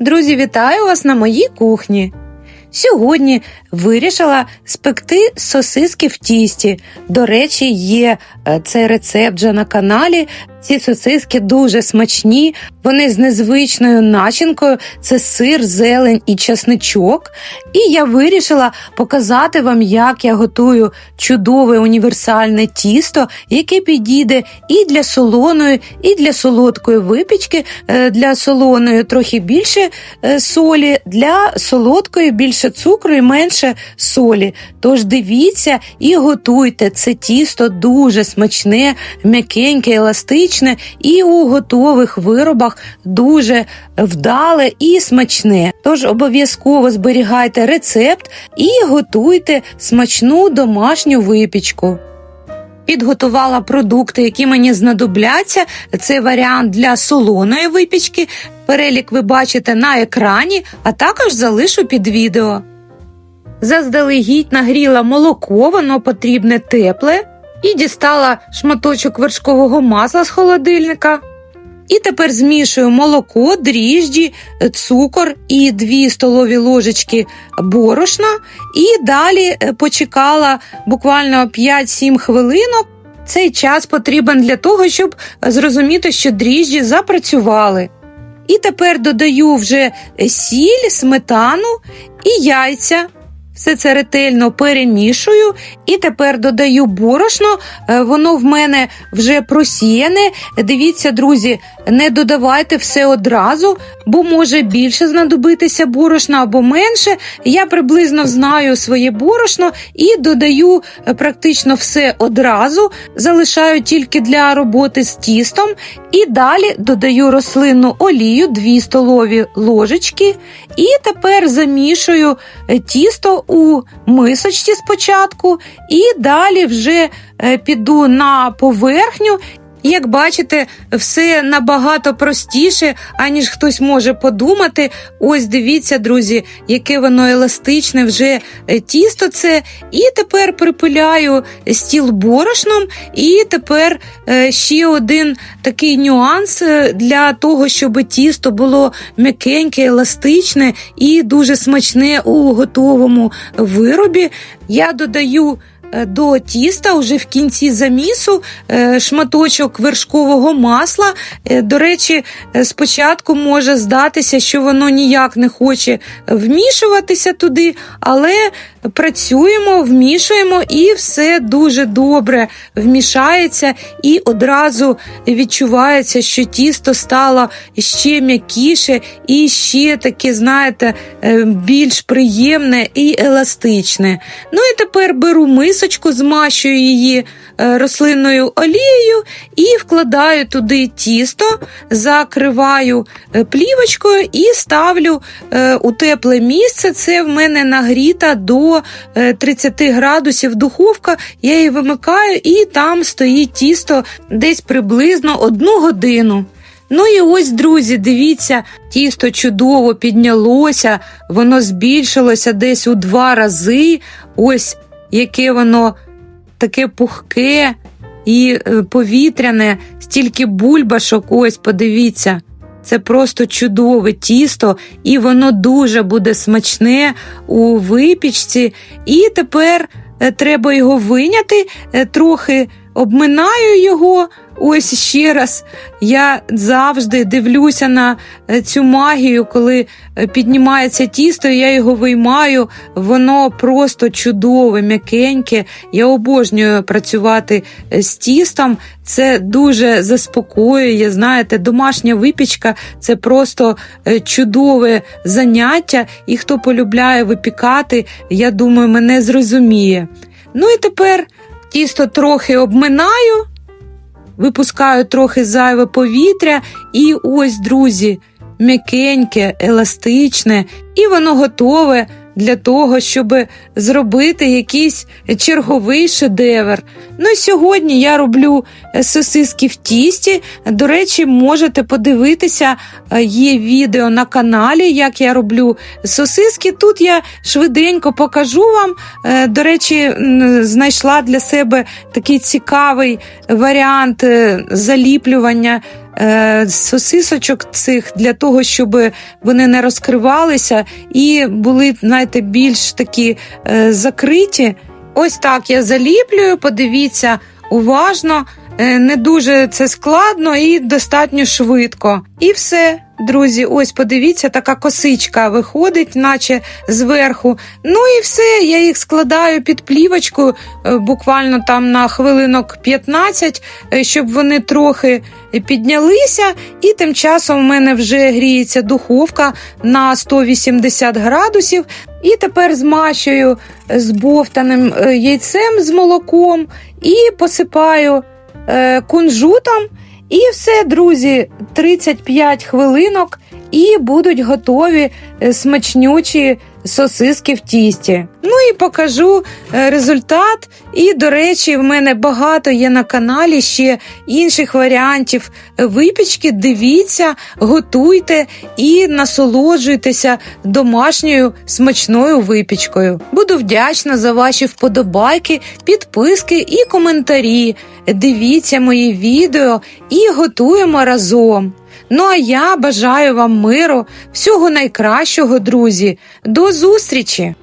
Друзі, вітаю вас на моїй кухні. Сьогодні вирішила спекти сосиски в тісті. До речі, є е, цей рецепт вже на каналі. Ці сосиски дуже смачні, вони з незвичною начинкою, це сир, зелень і часничок. І я вирішила показати вам, як я готую чудове універсальне тісто, яке підійде і для солоної, і для солодкої випічки. Е, Для солоної трохи більше е, солі, для солодкої більше цукру і менше солі. Тож дивіться і готуйте. Це тісто дуже смачне, м'якеньке, еластичне і у готових виробах дуже вдале і смачне. Тож обов'язково зберігайте рецепт і готуйте смачну домашню випічку. Підготувала продукти, які мені знадобляться. Це варіант для солоної випічки. Перелік ви бачите на екрані, а також залишу під відео. Заздалегідь нагріла молоко, воно потрібне тепле, і дістала шматочок вершкового масла з холодильника. І тепер змішую молоко, дріжджі, цукор і 2 столові ложечки борошна. І далі е, почекала буквально 5-7 хвилинок. Цей час потрібен для того, щоб зрозуміти, що дріжджі запрацювали. І тепер додаю вже сіль, сметану і яйця. Все це ретельно перемішую і тепер додаю борошно, е, воно в мене вже просіяне. Дивіться, друзі, не додавайте все одразу, бо може більше знадобитися борошна або менше. Я приблизно знаю своє борошно і додаю е, практично все одразу, залишаю тільки для роботи з тістом. І далі додаю рослинну олію, 2 столові ложечки, і тепер замішую е, тісто у мисочці спочатку, і далі вже е, піду на поверхню. Як бачите, все набагато простіше, аніж хтось може подумати. Ось дивіться, друзі, яке воно еластичне вже е, тісто це. І тепер припиляю стіл борошном, і тепер е, ще один такий нюанс е, для того, щоб тісто було м'якеньке, еластичне і дуже смачне у готовому виробі. Я додаю. Е, До тіста вже в кінці замісу е, шматочок вершкового масла. Е, До речі, спочатку може здатися, що воно ніяк не хоче вмішуватися туди, але працюємо, вмішуємо і все дуже добре вмішається, і одразу відчувається, що тісто стало ще м'якіше і ще таке, знаєте, е, більш приємне і еластичне. Ну і тепер беру мисочку, змащую її рослинною олією і вкладаю туди тісто, закриваю е, плівочкою і ставлю е, у тепле місце. Це в мене нагріта до е, 30 градусів духовка. Я її вимикаю, і там стоїть тісто десь приблизно одну годину. Ну і ось, друзі, дивіться, тісто чудово піднялося, воно збільшилося десь у два рази. Ось яке воно таке пухке і е, повітряне, стільки бульбашок, ось подивіться. Це просто чудове тісто, і воно дуже буде смачне у випічці. І тепер е, треба його виняти, е, трохи обминаю його. Ось ще раз я завжди дивлюся на е, цю магію, коли е, піднімається тісто, я його виймаю. Воно просто чудове, м'якеньке. Я обожнюю працювати е, з тістом. Це дуже заспокоює. Знаєте, домашня випічка це просто чудове заняття. І хто полюбляє випікати, я думаю, мене зрозуміє. Ну і тепер тісто трохи обминаю випускаю трохи зайве повітря, і ось, друзі, м'якеньке, еластичне, і воно готове для того, щоб зробити якийсь черговий шедевр. Ну сьогодні я роблю е, сосиски в тісті. До речі, можете подивитися, е, є відео на каналі, як я роблю сосиски. Тут я швиденько покажу вам. Е, До речі, знайшла для себе такий цікавий варіант заліплювання сосисочок цих для того, щоб вони не розкривалися і були, знаєте, більш такі е, закриті. Ось так я заліплюю, подивіться уважно. Е, Не дуже це складно і достатньо швидко. І все, друзі, ось подивіться, така косичка виходить, наче зверху. Ну і все, я їх складаю під плівочку, е, буквально там на хвилинок 15, е, щоб вони трохи піднялися. І тим часом в мене вже гріється духовка на 180 градусів. І тепер змащую з бовтаним е, яйцем з молоком і посипаю кунжутом. І все, друзі, 35 хвилинок і будуть готові е, смачнючі сосиски в тісті. Ну і покажу е, результат. І, до речі, в мене багато є на каналі ще інших варіантів випічки. Дивіться, готуйте і насолоджуйтеся домашньою смачною випічкою. Буду вдячна за ваші вподобайки, підписки і коментарі. Дивіться мої відео і готуємо разом. Ну а я бажаю вам миру, всього найкращого, друзі. До зустрічі!